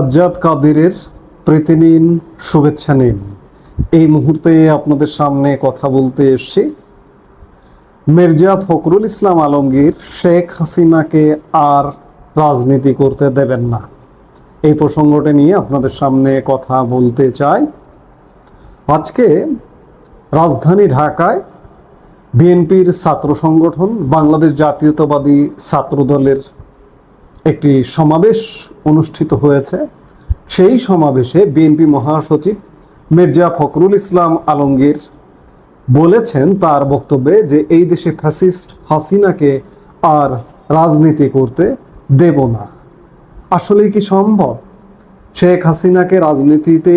সাজ্জাদ কাদিরের প্রীতি নিন শুভেচ্ছা নিন। এই মুহূর্তে আপনাদের সামনে কথা বলতে এসছি। মির্জা ফখরুল ইসলাম আলমগীর শেখ হাসিনাকে আর রাজনীতি করতে দেবেন না। এই প্রসঙ্গটা নিয়ে আপনাদের সামনে কথা বলতে চাই। আজকে রাজধানী ঢাকায় বিএনপির ছাত্র সংগঠন, বাংলাদেশ জাতীয়তাবাদী ছাত্র দলের একটি সমাবেশ অনুষ্ঠিত হয়েছে। সেই সমাবেশে বিএনপি মহাসচিব মির্জা ফখরুল ইসলাম আলমগীর বলেছেন তার বক্তব্যে যে এই দেশে ফ্যাসিস্ট হাসিনাকে আর রাজনীতি করতে দেব না। আসলে কি সম্ভব? শেখ হাসিনাকে রাজনীতিতে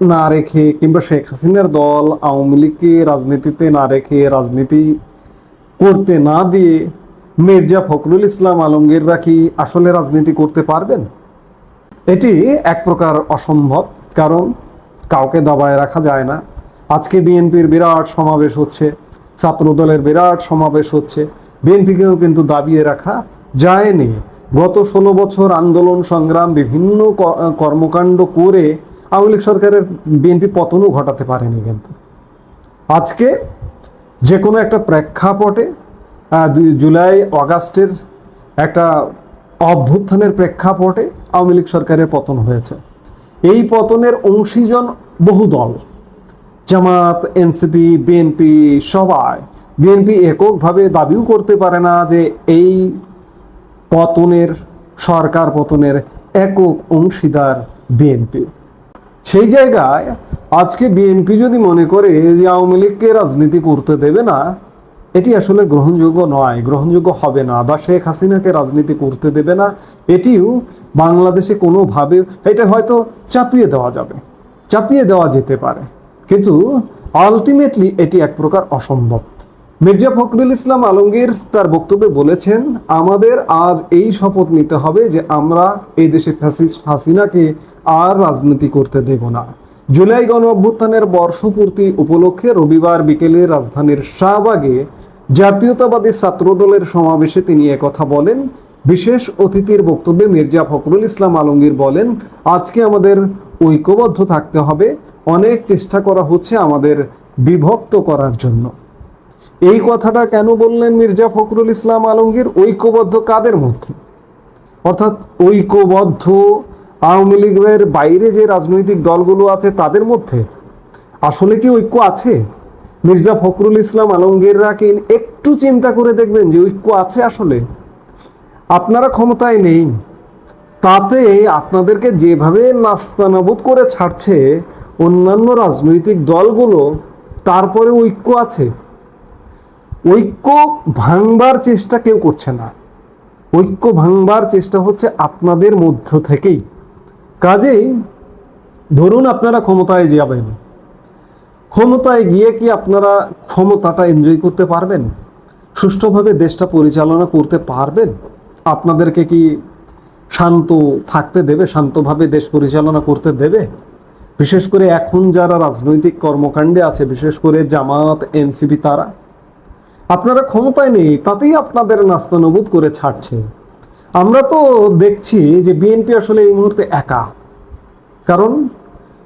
না রেখে কিংবা শেখ হাসিনার দল আওয়ামী লীগকে রাজনীতিতে না রেখে রাজনীতি করতে না দিয়ে মির্জা ফখরুল ইসলাম আলমগীররা কি আসলে রাজনীতি করতে পারবেন? এটি এক প্রকার অসম্ভব, কারণ কাউকে দাবায় রাখা যায় না। আজকে বিএনপির বিরাট সমাবেশ হচ্ছে, ছাত্রদলের বিরাট সমাবেশ হচ্ছে। বিএনপিকেও কিন্তু দাবিয়ে রাখা যায়নি। গত ষোলো বছর আন্দোলন সংগ্রাম, বিভিন্ন কর্মকাণ্ড করে আওয়ামী লীগ সরকারের বিএনপি পতনও ঘটাতে পারেনি কিন্তু। আজকে যে কোনো একটা প্রেক্ষাপটে দুই জুলাই, অগাস্টের একটা অভ্যুত্থানের প্রেক্ষাপটে আওয়ামী লীগ সরকারের পতন হয়েছে। এই পতনের অংশীজন বহু দল, জামাত, এনসিপি, বিএনপি, সবাই। বিএনপি এককভাবে দাবিও করতে পারে না যে এই পতনের, সরকার পতনের একক অংশীদার বিএনপি। সেই জায়গায় আজকে বিএনপি যদি মনে করে যে আওয়ামী লীগকে রাজনীতি করতে দেবে না এটি আসলে গ্রহণযোগ্য নয়, গ্রহণযোগ্য হবে না। বা শেখ হাসিনাকে রাজনীতি করতে দেবে না, এটিও বাংলাদেশে কোনোভাবে, এটা হয়তো চাপিয়ে দেওয়া যাবে, চাপিয়ে দেওয়া যেতে পারে। কিন্তু আলটিমেটলি এটি এক প্রকার অসম্ভব। মির্জা ফখরুল ইসলাম আলমগীর তার বক্তব্যে বলেছেন, আমাদের আজ এই শপথ নিতে হবে যে আমরা এই দেশে হাসিনাকে আর রাজনীতি করতে দেব না। জুলাই গণ অভ্যুত্থানের বর্ষপূর্তি উপলক্ষে রবিবার বিকেলে রাজধানীর শাহবাগে জাতীয়তাবাদী ছাত্রদলের সমাবেশে তিনি একথা বলেন। বিশেষ অতিথির বক্তব্যে মির্জা ফখরুল ইসলাম আলমগীর বলেন, আজকে আমাদের ঐক্যবদ্ধ থাকতে হবে। অনেক চেষ্টা করা হচ্ছে আমাদের বিভক্ত করার জন্য। এই কথাটা কেন বললেন মির্জা ফখরুল ইসলাম আলমগীর? ঐক্যবদ্ধ কাদের মধ্যে? অর্থাৎ ঐক্যবদ্ধ আওয়ামী লীগের বাইরে যে রাজনৈতিক দলগুলো আছে তাদের মধ্যে আসলে কি ঐক্য আছে? মির্জা ফখরুল ইসলাম আলমগীররা কি একটু চিন্তা করে দেখবেন যে ঐক্য আছে আসলে? আপনারা ক্ষমতায় নেই। তাতে আপনাদেরকে যেভাবে নাস্তানাবুদ করে ছাড়ছে অন্যান্য রাজনৈতিক দলগুলো তারপরে ঐক্য আছে। ঐক্য ভাঙবার চেষ্টা কেউ করছে না। ঐক্য ভাঙবার চেষ্টা হচ্ছে আপনাদের মধ্য থেকেই। কাজেই ধরুন আপনারা ক্ষমতায় যাবেন। ক্ষমতায় গিয়ে কি আপনারা ক্ষমতাটা এনজয় করতে পারবেন? সুষ্ঠুভাবে দেশটা পরিচালনা করতে পারবেন? আপনাদেরকে কি শান্ত থাকতে দেবে? শান্তভাবে দেশ পরিচালনা করতে দেবে? বিশেষ করে এখন যারা রাজনৈতিক কর্মকাণ্ডে আছে, বিশেষ করে জামাত, এনসিপি, তারা। আপনারা ক্ষমতায় নেই, তাতেই আপনাদের নাস্তানবুদ করে ছাড়ছে। আমরা তো দেখছি যে বিএনপি আসলে এই মুহূর্তে একা। কারণ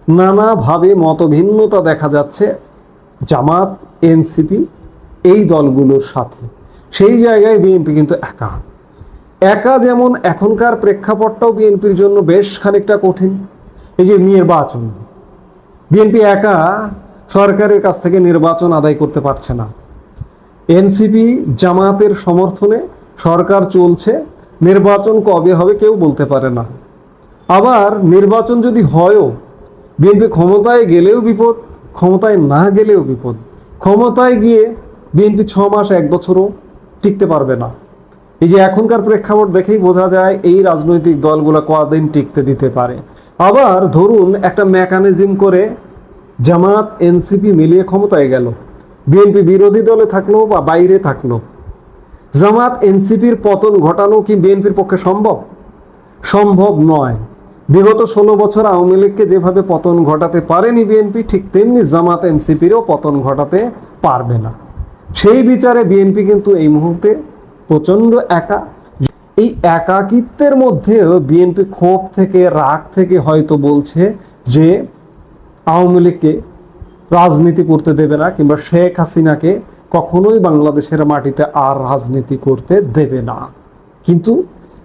নানাভাবে মতভিন্নতা দেখা যাচ্ছে জামাত, এনসিপি, এই দলগুলোর সাথে। সেই জায়গায় বিএনপি কিন্তু একা। একা যেমন এখনকার প্রেক্ষাপটটাও বিএনপির জন্য বেশ খানিকটা কঠিন। এই যে নির্বাচন। বিএনপি একা সরকারের কাছ থেকে নির্বাচন আদায় করতে পারছে না। এনসিপি জামাতের সমর্থনে সরকার চলছে। নির্বাচন কবে হবে কেউ বলতে পারে না। আবার নির্বাচন যদি হয়ও, বিএনপি ক্ষমতায় গেলেও বিপদ, ক্ষমতায় না গেলেও বিপদ। ক্ষমতায় গিয়ে বিএনপি ছ মাস, এক বছরও টিকতে পারবে না। এই যে এখনকার প্রেক্ষাপট দেখেই বোঝা যায় এই রাজনৈতিক দলগুলো কদিন টিকতে দিতে পারে। আবার ধরুন একটা মেকানিজম করে জামাত, এনসিপি মিলিয়ে ক্ষমতায় গেল। বিএনপি বিরোধী দলে থাকল বা বাইরে থাকল। জামাত এনসিপির পতন ঘটানো কি বিএনপির পক্ষে সম্ভব? সম্ভব নয়। বিগত ষোলো বছর আওয়ামী লীগকে যেভাবে পতন ঘটাতে পারেনি বিএনপি, ঠিক তেমনি জামাত এনসিপিরও পতন ঘটাতে পারবে না। সেই বিচারে বিএনপি কিন্তু এই মুহূর্তে প্রচণ্ড একা। এই একাকিত্বের মধ্যেও বিএনপি ক্ষোভ থেকে, রাগ থেকে হয়তো বলছে যে আওয়ামী লীগকে রাজনীতি করতে দেবে না কিংবা শেখ হাসিনাকে কখনোই বাংলাদেশের মাটিতে আর রাজনীতি করতে দেবে না। কিন্তু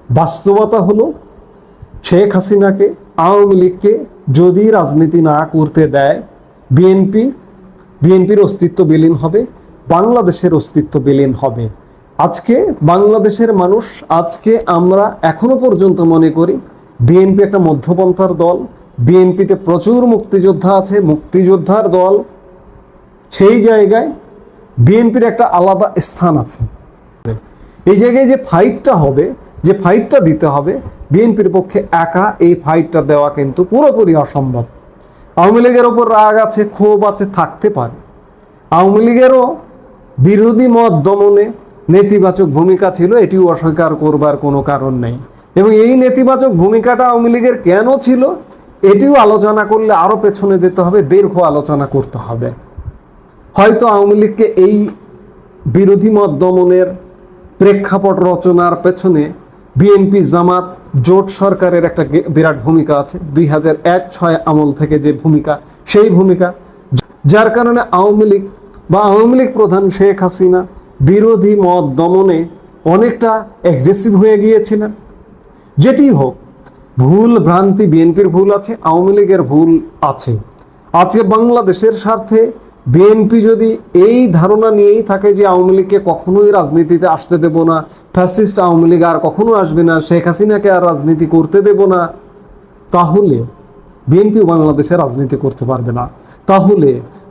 বাস্তবতা হলো, শেখ হাসিনাকে, আওয়ামী লীগকে যদি রাজনীতি না করতে দেয়, বিএনপি, বিএনপির অস্তিত্ব বিলীন হবে, বাংলাদেশের অস্তিত্ব বিলীন হবে। আজকে বাংলাদেশের মানুষ, আজকে আমরা এখনও পর্যন্ত মনে করি, বিএনপি একটা মধ্যপন্থার দল, বিএনপিতে প্রচুর মুক্তিযোদ্ধা আছে, মুক্তিযোদ্ধার দল, সেই জায়গায় বিএনপির একটা আলাদা স্থান আছে। এই জায়গায় যে ফাইটটা হবে, যে ফাইটটা দিতে হবে, বিএনপির পক্ষে একা এই ফাইটটা দেওয়া কিন্তু পুরোপুরি অসম্ভব। আওয়ামী লীগের ওপর রাগ আছে, ক্ষোভ আছে, থাকতে পারে। আওয়ামী লীগেরও বিরোধী মত দমনে নেতিবাচক ভূমিকা ছিল, এটিও অস্বীকার করবার কোনো কারণ নেই। এবং এই নেতিবাচক ভূমিকাটা আওয়ামী লীগের কেন ছিল, এটিও আলোচনা করলে আরও পেছনে যেতে হবে, দীর্ঘ আলোচনা করতে হবে। হয়তো আওয়ামী লীগকে এই বিরোধী মত দমনের প্রেক্ষাপট রচনার পেছনে বিএনপি, জামাত, জোট সরকারের একটা বিরাট ভূমিকা আছে। দুই হাজার এক, ছয় আমল থেকে যে ভূমিকা, সেই ভূমিকা, যার কারণে আওয়ামী লীগ বা আওয়ামী লীগ প্রধান শেখ হাসিনা বিরোধী মত দমনে অনেকটা অ্যাগ্রেসিভ হয়ে গিয়েছিলেন। যেটি হোক, ভুল ভ্রান্তি বিএনপির ভুল আছে, আওয়ামী লীগের ভুল আছে। আজকে বাংলাদেশের স্বার্থে বিএনপি যদি এই ধারণা নিয়েই থাকে যে আওয়ামী লীগকে কখনোই রাজনীতিতে আসতে দেব না, ফ্যাসিস্ট আওয়ামী লীগ আর কখনো আসবে না, শেখ হাসিনাকে আর রাজনীতি করতে দেব না, তাহলে বিএনপি বাংলাদেশে রাজনীতি করতে পারবে না। তাহলে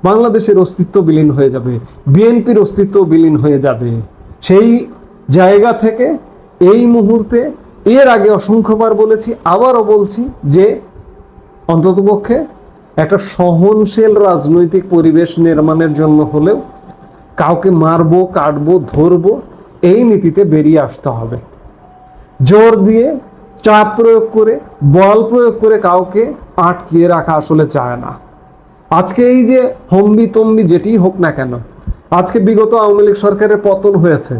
বাংলাদেশের অস্তিত্ব বিলীন হয়ে যাবে, বিএনপির অস্তিত্ব বিলীন হয়ে যাবে। সেই জায়গা থেকে এই মুহূর্তে এর আগে অসংখ্যবার বলেছি, আবারও বলছি যে অন্ততপক্ষে একটা সহনশীল রাজনৈতিক পরিবেশ নির্মাণের জন্য হলেও কাউকে মারবো, কাটবো, ধরবো, এই নীতিতে বেরিয়ে আসতে হবে। জোর দিয়ে, চাপ প্রয়োগ করে, বল প্রয়োগ করে কাউকে আটকিয়ে রাখা আসলে চায় না। আজকে এই যে হম্বি তম্বি যেটি হোক না কেন, আজকে বিগত আওয়ামী লীগ সরকারের পতন হয়েছে।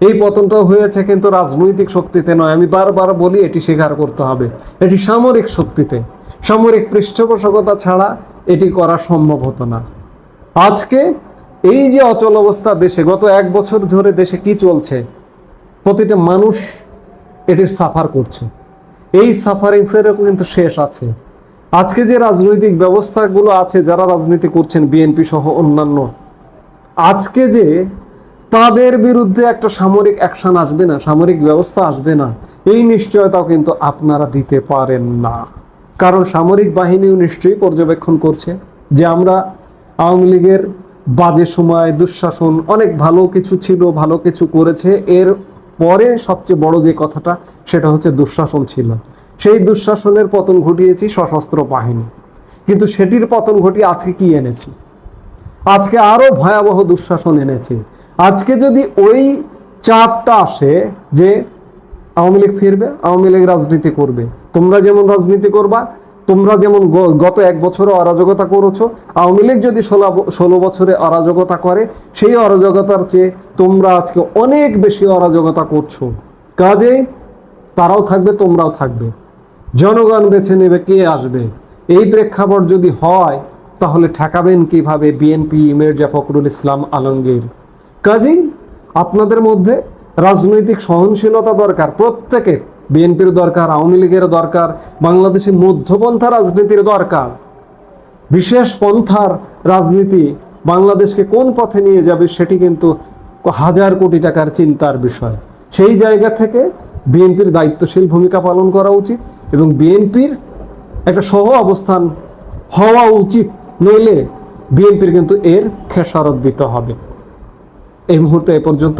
এই পতনটা হয়েছে কিন্তু রাজনৈতিক শক্তিতে নয়। আমি বারবার বলি, এটি স্বীকার করতে হবে। এটি সামরিক শক্তিতে। সামরিক পৃষ্ঠপোষকতা ছাড়া এটি করা সম্ভব হতো না। আজকে এই যে অচল অবস্থা দেশে, গত এক বছর ধরে দেশে কি চলছে? প্রতিটা মানুষ এটির সাফার করছে। এই সাফারিংসেরও কিন্তু শেষ আছে। আজকে যে রাজনৈতিক ব্যবস্থাগুলো আছে, যারা রাজনীতি করছেন বিএনপি সহ অন্যান্য, আজকে যে তাদের বিরুদ্ধে একটা সামরিক অ্যাকশন আসবে না, সামরিক ব্যবস্থা আসবে না, এই নিশ্চয়তাও কিন্তু আপনারা দিতে পারেন না। কারণ সামরিক বাহিনীও নিশ্চয়ই পর্যবেক্ষণ করছে যে আমরা আওয়ামী লীগের বাজে সময়, দুঃশাসন, অনেক ভালো কিছু ছিল, ভালো কিছু করেছে। এর পরে সবচেয়ে বড় যে কথাটা, সেটা হচ্ছে দুঃশাসন ছিল। সেই দুঃশাসনের পতন ঘটিয়েছি সশস্ত্র বাহিনী। কিন্তু সেটির পতন ঘটিয়ে আজকে কি এনেছি? আজকে আরও ভয়াবহ দুঃশাসন এনেছে। আজকে যদি ওই চাপটা আসে যে আওয়ামী লীগ ফিরবে, আওয়ামী লীগ রাজনীতি করবে। তোমরা যেমন রাজনীতি করবা, তোমরা যেমন গত এক বছরে অরাজকতা করেছ, আওয়ামী লীগ যদি ষোলো ষোলো বছরে অরাজকতা করে, সেই অরাজকতার চেয়ে তোমরা আজকে অনেক বেশি অরাজকতা করছ। কাজে তারাও থাকবে, তোমরাও থাকবে। জনগণ বেছে নেবে কে আসবে। এই প্রেক্ষাপট যদি হয়, তাহলে ঠেকাবেন কীভাবে বিএনপি, মির্জা ফখরুল ইসলাম আলমগীর? কাজেই আপনাদের মধ্যে রাজনৈতিক সহনশীলতা দরকার, প্রত্যেকের। বিএনপির দরকার, আওয়ামী লীগের দরকার বাংলাদেশে মধ্যপন্থা রাজনীতির দরকার। বিশেষ পন্থার রাজনীতি বাংলাদেশকে কোন পথে নিয়ে যাবে সেটি কিন্তু হাজার কোটি টাকার চিন্তার বিষয়। সেই জায়গা থেকে বিএনপির দায়িত্বশীল ভূমিকা পালন করা উচিত এবং বিএনপির একটা সহ অবস্থান হওয়া উচিত, নইলে বিএনপির কিন্তু এর খেসারত দিতে হবে। এই মুহূর্তে এ পর্যন্ত